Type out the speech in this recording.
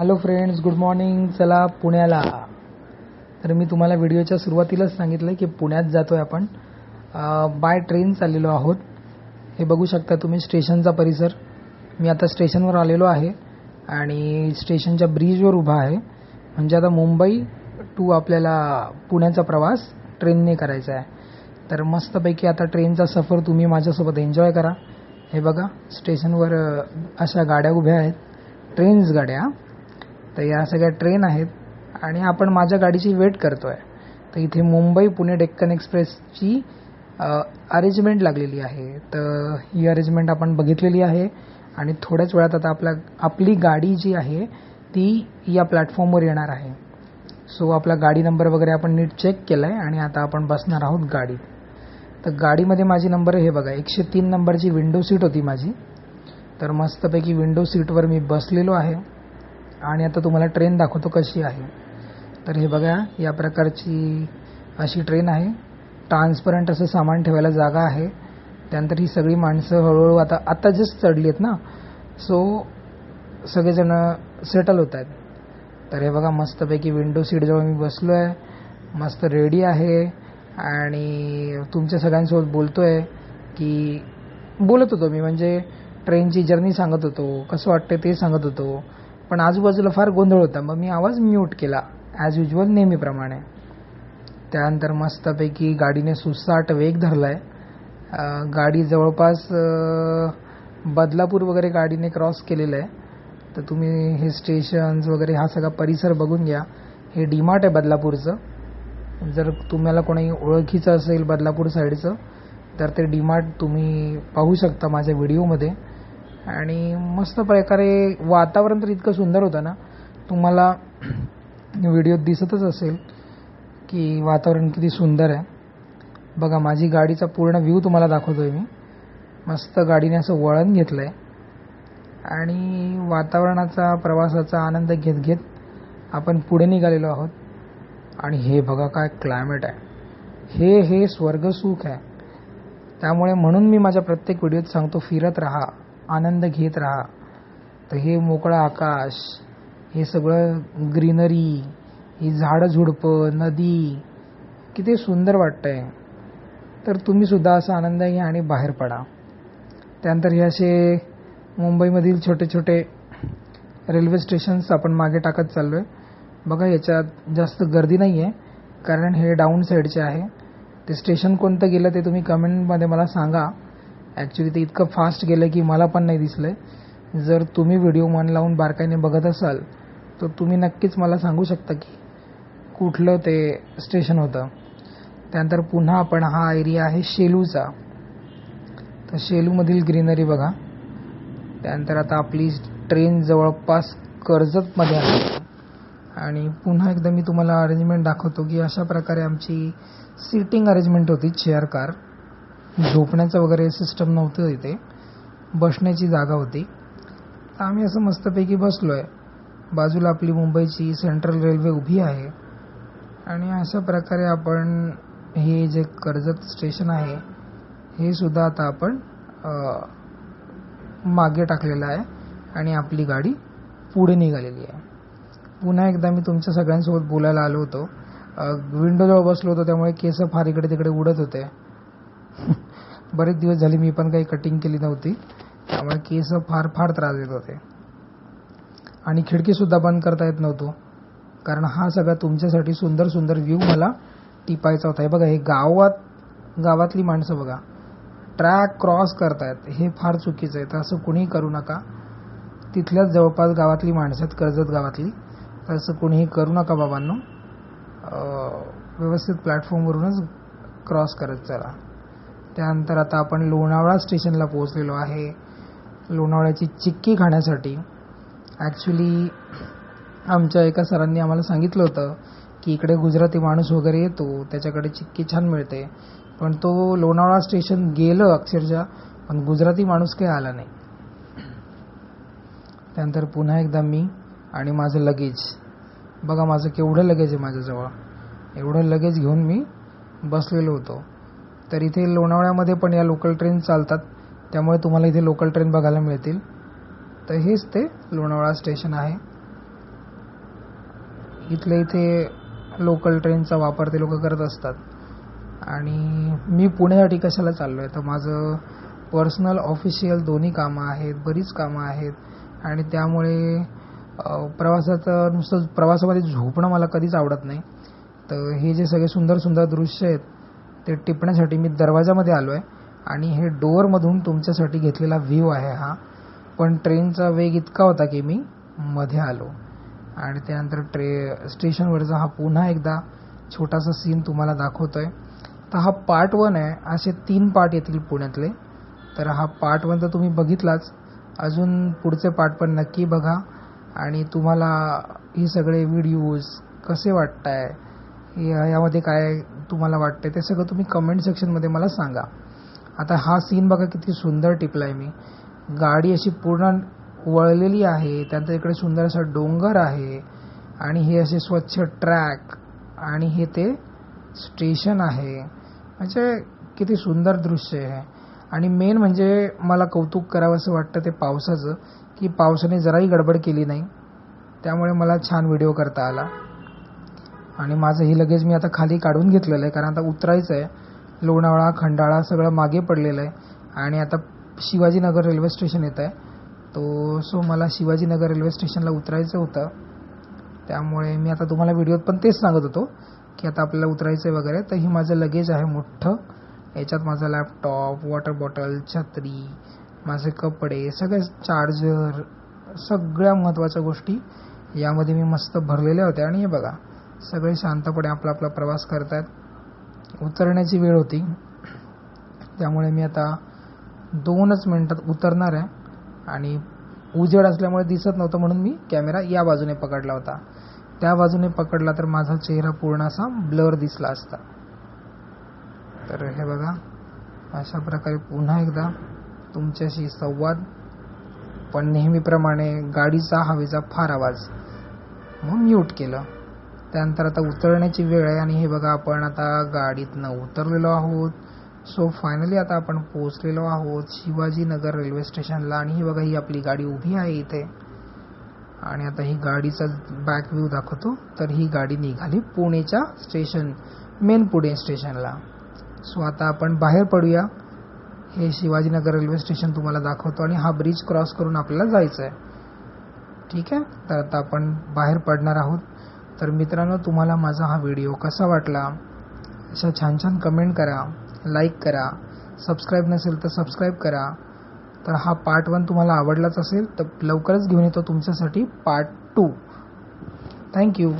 Hello friends good morning चला पुण्याला. तर मी तुम्हाला व्हिडिओच्या सुरुवातीलाच सांगितलं की पुण्यात जातो आहे आपण बाय ट्रेन चाललेलो आहोत. हे बघू शकता तुम्ही स्टेशनचा परिसर. मी आता स्टेशनवर आलेलो आहे आणि स्टेशनच्या ब्रिजवर उभा आहे. म्हणजे आता मुंबई टू आपल्याला पुण्याचा प्रवास ट्रेनने करायचा आहे. तर मस्तपैकी आता ट्रेनचा सफर तुम्ही माझ्यासोबत एन्जॉय करा. हे बघा स्टेशनवर अशा गाड्या उभ्या आहेत. ट्रेन्स गाड्या. तर या सगळ्या ट्रेन आहेत आणि आपण माझ्या गाडीची वेट करतो आहे तर इथे मुंबई पुणे डेक्कन एक्सप्रेसची अरेंजमेंट लागलेली आहे. तर ही अरेंजमेंट आपण बघितलेली आहे आणि थोड्याच वेळात आता आपला आपली गाडी जी आहे ती या प्लॅटफॉर्मवर येणार आहे. सो आपला गाडी नंबर वगैरे आपण नीट चेक केला आहे आणि आता आपण बसणार आहोत गाडीत तर गाडीमध्ये माझी नंबर हे बघा एकशे तीन नंबरची विंडो सीट होती माझी. तर मस्तपैकी विंडो सीटवर मी बसलेलो आहे. आणि आता तुम्हाला ट्रेन दाखवतो कशी आहे. तर हे बघा या प्रकारची अशी ट्रेन आहे. ट्रान्सपरंट असं सामान ठेवायला जागा आहे. त्यानंतर ही सगळी माणसं हळूहळू आता आता जस्ट चढली आहेत ना. सो सगळेजण सेटल होत आहेत. तर हे बघा मस्तपैकी विंडो सीटजवळ मी बसलो आहे मस्त रेडी आहे. आणि तुमच्या सगळ्यांसोबत बोलतो आहे की बोलत होतो मी म्हणजे ट्रेनची जर्नी सांगत होतो. कसं वाटतं ते सांगत होतो. पण आजूबाजूला फार गोंधळ होता. मग मी आवाज म्यूट केला ॲज युजल नेहमीप्रमाणे. त्यानंतर मस्तपैकी गाडीने सुसाट वेग धरला आहे गाडी जवळपास बदलापूर वगैरे गाडीने क्रॉस केलेलं आहे. तर तुम्ही हे स्टेशन्स वगैरे हा सगळा परिसर बघून घ्या. हे डीमार्ट आहे बदलापूरचं. जर तुम्हाला कोणी ओळखीचं असेल बदलापूर साईडचं तर ते डीमार्ट तुम्ही पाहू शकता माझ्या व्हिडिओमध्ये. आणि मस्त प्रकारे वातावरण तर इतकं सुंदर होतं ना. तुम्हाला व्हिडिओत दिसतच असेल की वातावरण किती सुंदर आहे. बघा माझी गाडीचा पूर्ण व्ह्यू तुम्हाला दाखवतो आहे मी. मस्त गाडीने असं वळण घेतलं आहे आणि वातावरणाचा प्रवासाचा आनंद घेत घेत आपण पुढे निघालेलो आहोत. आणि हे बघा काय क्लायमेट आहे. हे हे स्वर्गसुख आहे. त्यामुळे म्हणून मी माझ्या प्रत्येक व्हिडिओत सांगतो फिरत राहा. आनंद घेत राहा. तर हे मोकळं आकाश हे सगळं ग्रीनरी ही झाडं झुडपं नदी किती सुंदर वाटतंय. तर तुम्ही सुद्धा असा आनंद घ्या आणि बाहेर पडा. त्यानंतर हे असे मुंबईमधील छोटे छोटे रेल्वे स्टेशन्स आपण मागे टाकत चाललो आहे बघा याच्यात जास्त गर्दी नाही आहे कारण हे डाऊन साईडचे आहे. ते स्टेशन कोणतं गेलं ते तुम्ही कमेंटमध्ये मला सांगा. ॲक्च्युली ते इतकं फास्ट गेलं की मला पण नाही दिसलं आहे जर तुम्ही व्हिडिओ मन लावून बारकाईने बघत असाल तर तुम्ही नक्कीच मला सांगू शकता की कुठलं ते स्टेशन होतं. त्यानंतर पुन्हा आपण हा एरिया आहे शेलूचा. तर शेलूमधील ग्रीनरी बघा. त्यानंतर आता आपली ट्रेन जवळपास कर्जतमध्ये आहे. आणि पुन्हा एकदा मी तुम्हाला अरेंजमेंट दाखवतो की अशा प्रकारे आमची सिटिंग अरेंजमेंट होती चेअर कार झोपण्याचं वगैरे सिस्टम नव्हतं इथे. बसण्याची जागा होती. तर आम्ही असं मस्तपैकी बसलो आहे बाजूला आपली मुंबईची सेंट्रल रेल्वे उभी आहे. आणि अशा प्रकारे आपण हे जे कर्जत स्टेशन आहे हे सुद्धा आता आपण मागे टाकलेलं आहे. आणि आपली गाडी पुढे निघालेली आहे. पुन्हा एकदा मी तुमच्या सगळ्यांसोबत बोलायला आलो होतो. विंडोजवळ बसलो होतो त्यामुळे केस फार इकडे तिकडे उडत होते. बरेच दिवस झाले मी पण काही कटिंग केली नव्हती. त्यामुळे केस फार फार त्रास देत होते. आणि खिडकीसुद्धा बंद करता येत नव्हतो. कारण हा सगळा तुमच्यासाठी सुंदर सुंदर व्ह्यू मला टिपायचा होता. हे बघा हे गावात गावातली माणसं बघा. ट्रॅक क्रॉस करतायत. हे फार चुकीचं आहे. तर असं कुणीही करू नका. तिथल्याच जवळपास गावातली माणसं आहेत कर्जत गावातली. तर असं कुणीही करू नका बाबांनो. व्यवस्थित प्लॅटफॉर्मवरूनच क्रॉस करत चला. त्यानंतर आता आपण लोणावळा स्टेशनला पोहोचलेलो आहे. लोणावळ्याची चिक्की खाण्यासाठी. ॲक्च्युली आमच्या एका सरांनी आम्हाला सांगितलं होतं की इकडे गुजराती माणूस वगैरे येतो त्याच्याकडे चिक्की छान मिळते. पण तो लोणावळा स्टेशन गेलं अक्षरशः पण गुजराती माणूस काही आला नाही. त्यानंतर पुन्हा एकदा मी आणि माझं लगेज. बघा माझं केवढं लगेज आहे माझ्याजवळ. एवढं लगेज घेऊन मी बसलेलो होतो. तर इथे लोणावळ्यामध्ये पण या लोकल ट्रेन चालतात. त्यामुळे तुम्हाला इथे लोकल ट्रेन बघायला मिळतील. तर हेच ते लोणावळा स्टेशन आहे. इथल्या इथे लोकल ट्रेनचा वापर ते लोक करत असतात. आणि मी पुण्यासाठी कशाला चाललो आहे तर माझं पर्सनल ऑफिशियल दोन्ही कामं आहेत बरीच कामं आहेत. आणि त्यामुळे प्रवासाचं नुसतं प्रवासामध्ये झोपणं मला कधीच आवडत नाही. तर हे जे सगळे सुंदर सुंदर दृश्य आहेत ते टिपण्यासाठी मी दरवाजामध्ये आलो आहे आणि हे डोअरमधून तुमच्यासाठी घेतलेला व्ह्यू आहे हा. पण ट्रेनचा वेग इतका होता की मी मध्ये आलो. आणि त्यानंतर ट्रे स्टेशनवरचा हा पुन्हा एकदा छोटासा सीन तुम्हाला दाखवतोय. तर हा पार्ट वन आहे. असे तीन पार्ट येतील पुण्यातले. तर हा पार्ट वन तर तुम्ही बघितलाच. अजून पुढचे पार्ट पण नक्की बघा. आणि तुम्हाला हे सगळे व्हिडिओज कसे वाटत आहे यामध्ये काय तुम्हाला वाटतंय ते सगळं तुम्ही कमेंट सेक्शनमध्ये मला सांगा. आता हा सीन बघा किती सुंदर टिपला आहे मी. गाडी अशी पूर्ण वळलेली आहे त्यानंतर इकडे सुंदर असा डोंगर आहे आणि हे असे स्वच्छ ट्रॅक आणि हे ते स्टेशन आहे. म्हणजे किती सुंदर दृश्य आहे आणि मेन म्हणजे मला कौतुक करावं असं वाटतं ते पावसाचं की पावसाने जराही गडबड केली नाही. त्यामुळे मला छान व्हिडिओ करता आला. आणि माझं ही लगेज मी आता खाली काढून घेतलेलं आहे कारण आता उतरायचं आहे. लोणावळा खंडाळा सगळं मागे पडलेलं आहे. आणि आता शिवाजीनगर रेल्वे स्टेशन येत आहे तो सो मला शिवाजीनगर रेल्वे स्टेशनला उतरायचं होतं. त्यामुळे मी आता तुम्हाला व्हिडिओत पण तेच सांगत होतो की आता आपल्याला उतरायचं आहे वगैरे. तर हे माझं लगेज आहे मोठं. याच्यात माझा लॅपटॉप वॉटर बॉटल छत्री माझे कपडे सगळे चार्जर सगळ्या महत्त्वाच्या गोष्टी यामध्ये मी मस्त भरलेल्या होत्या. आणि हे बघा सगळे शांतपणे आपला आपला प्रवास करतायत. उतरण्याची वेळ होती. त्यामुळे मी आता दोनच मिनटात उतरणार आहे. आणि उजेड असल्यामुळे दिसत नव्हतं म्हणून मी कॅमेरा या बाजूने पकडला होता. त्या बाजूने पकडला तर माझा चेहरा पूर्ण असा ब्लर दिसला असता. तर हे बघा अशा प्रकारे पुन्हा एकदा तुमच्याशी संवाद पण नेहमीप्रमाणे गाडीचा हवेचा फार आवाज मग म्यूट केलं. त्यानंतर आता उतरण्याची वेळ आहे आणि हे बघा आपण आता गाडीतनं उतरलेलो आहोत. सो फायनली आता आपण पोहोचलेलो आहोत शिवाजीनगर रेल्वे स्टेशनला आणि ही बघा ही आपली गाडी उभी आहे इथे. आणि आता ही गाडीचा बॅक व्ह्यू दाखवतो. तर ही गाडी निघाली पुणेच्या स्टेशन मेन पुणे स्टेशनला सो आता आपण बाहेर पडूया. हे शिवाजीनगर रेल्वे स्टेशन तुम्हाला दाखवतो आणि हा ब्रिज क्रॉस करून आपल्याला जायचं आहे ठीक आहे? तर आता आपण बाहेर पडणार आहोत. तर मित्रांनो तुम्हाला माझा हा व्हिडिओ कसा वाटला? अशा छान छान कमेंट करा लाईक करा सबस्क्राईब नसेल तर सबस्क्राईब करा. तर हा पार्ट वन तुम्हाला आवडलाच असेल तर लवकरच घेऊन येतो तुमच्यासाठी पार्ट टू थँक्यू